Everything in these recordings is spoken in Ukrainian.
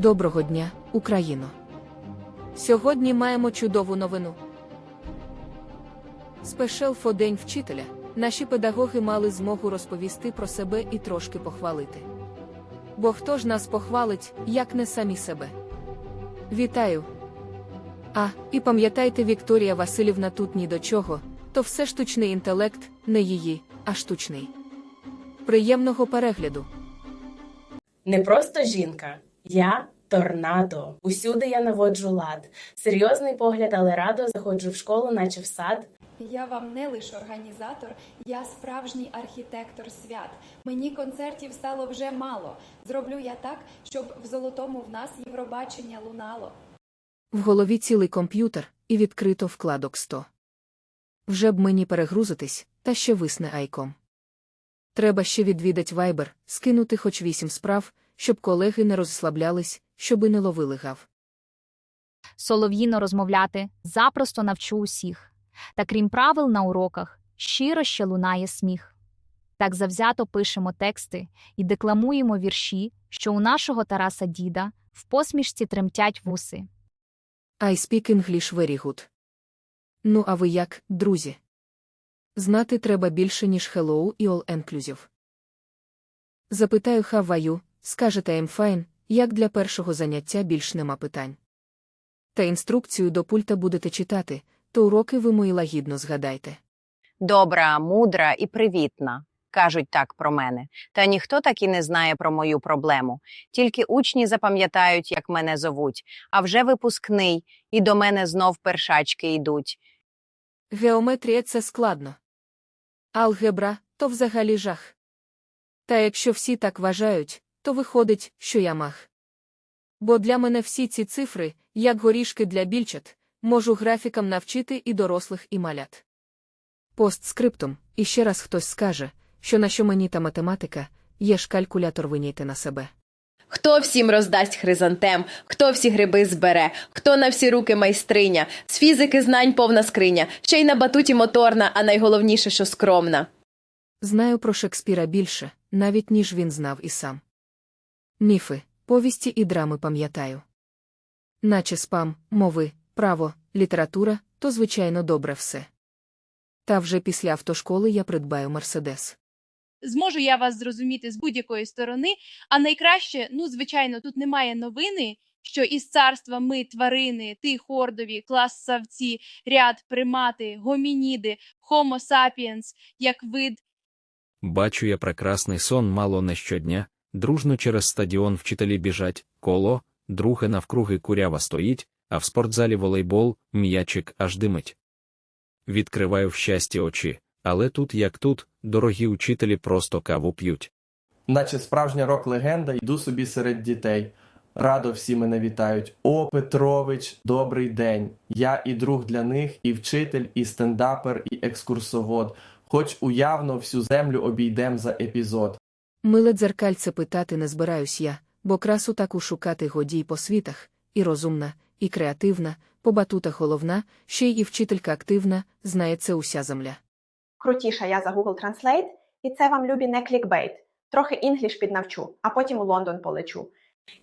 Доброго дня, Україно! Сьогодні маємо чудову новину. Спешел фо День вчителя. Наші педагоги мали змогу розповісти про себе і трошки похвалити. Бо хто ж нас похвалить, як не самі себе? Вітаю! А, і пам'ятайте, Вікторія Васильівна тут ні до чого, то все штучний інтелект, не її, а штучний. Приємного перегляду! Не просто жінка, я торнадо. Усюди я наводжу лад. Серйозний погляд, але радо заходжу в школу, наче в сад. Я вам не лише організатор, я справжній архітектор свят. Мені концертів стало вже мало. Зроблю я так, щоб в золотому в нас Євробачення лунало. В голові цілий комп'ютер і відкрито вкладок 100. Вже б мені перегрузитись, та ще висне айком. Треба ще відвідать Viber, скинути хоч вісім справ, щоб колеги не розслаблялись, щоби не ловили гав. солов'їно розмовляти, запросто навчу усіх. Та крім правил на уроках, щиро ще лунає сміх. Так завзято пишемо тексти і декламуємо вірші, що у нашого Тараса діда в посмішці тремтять вуси. I speak English very good. Ну а ви як, друзі? Знати треба більше, ніж hello і all inclusive. Запитаю you, скажете I'm fine, як для першого заняття більш нема питань. Та інструкцію до пульта будете читати, то уроки ви мої лагідно згадайте. Добра, мудра і привітна. Кажуть так про мене. Та ніхто так і не знає про мою проблему. Тільки учні запам'ятають, як мене зовуть, а вже випускний, і до мене знов першачки йдуть. Геометрія це складно. Алгебра то взагалі жах. Та якщо всі так вважають, то виходить, що я мах. Бо для мене всі ці цифри, як горішки для більчат, можу графікам навчити і дорослих, і малят. Постскриптум, і ще раз хтось скаже, що на що мені та математика, є ж калькулятор виняйте на себе. Хто всім роздасть хризантем, хто всі гриби збере, хто на всі руки майстриня, з фізики знань повна скриня, ще й на батуті моторна, а найголовніше, що скромна. Знаю про Шекспіра більше, навіть ніж він знав і сам. Міфи, повісті і драми пам'ятаю. Наче спам, мови, право, література то, звичайно, добре все. Та вже після автошколи я придбаю Мерседес. зможу я вас зрозуміти з будь-якої сторони. А найкраще, ну, звичайно, тут немає новини, що із царства ми тварини, ти хордові, клас савці, ряд, примати, гомініди, хомо сапіенс, як вид, Бачу я прекрасний сон мало не щодня, дружно через стадіон вчителі біжать, коло, друге навкруги курява стоїть, а в спортзалі волейбол, м'ячик аж димить. Відкриваю в щасті очі, але тут як тут, дорогі учителі просто каву п'ють. Наче справжня рок-легенда, йду собі серед дітей. Радо всі мене вітають. О, Петрович, добрий день. Я і друг для них, і вчитель, і стендапер, і екскурсовод. Хоч уявно всю землю обійдем за епізод. Миле дзеркальце питати не збираюсь я, бо красу таку шукати годі й по світах, і розумна, і креативна, по батутах головна, ще й і вчителька активна, знає це уся земля. Крутіша я за Google Translate, і це вам любі не клікбейт. Трохи інгліш піднавчу, а потім у Лондон полечу.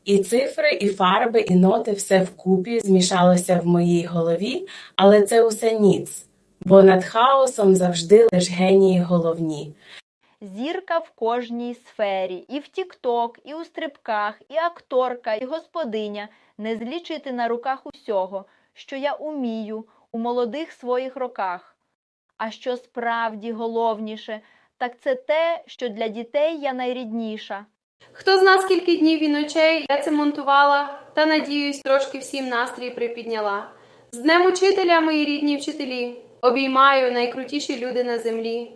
І цифри, і фарби, і ноти все вкупі змішалося в моїй голові, але це усе ніц, бо над хаосом завжди лиш генії головні. Зірка в кожній сфері, і в тік-ток, і у стрибках, і акторка, і господиня, не злічити на руках усього, що я умію у молодих своїх роках. А що справді головніше, так це те, що для дітей я найрідніша. Хто зна, скільки днів і ночей я це монтувала, та надіюсь, трошки всім настрій припідняла. З Днем учителя, мої рідні вчителі, обіймаю найкрутіші люди на землі.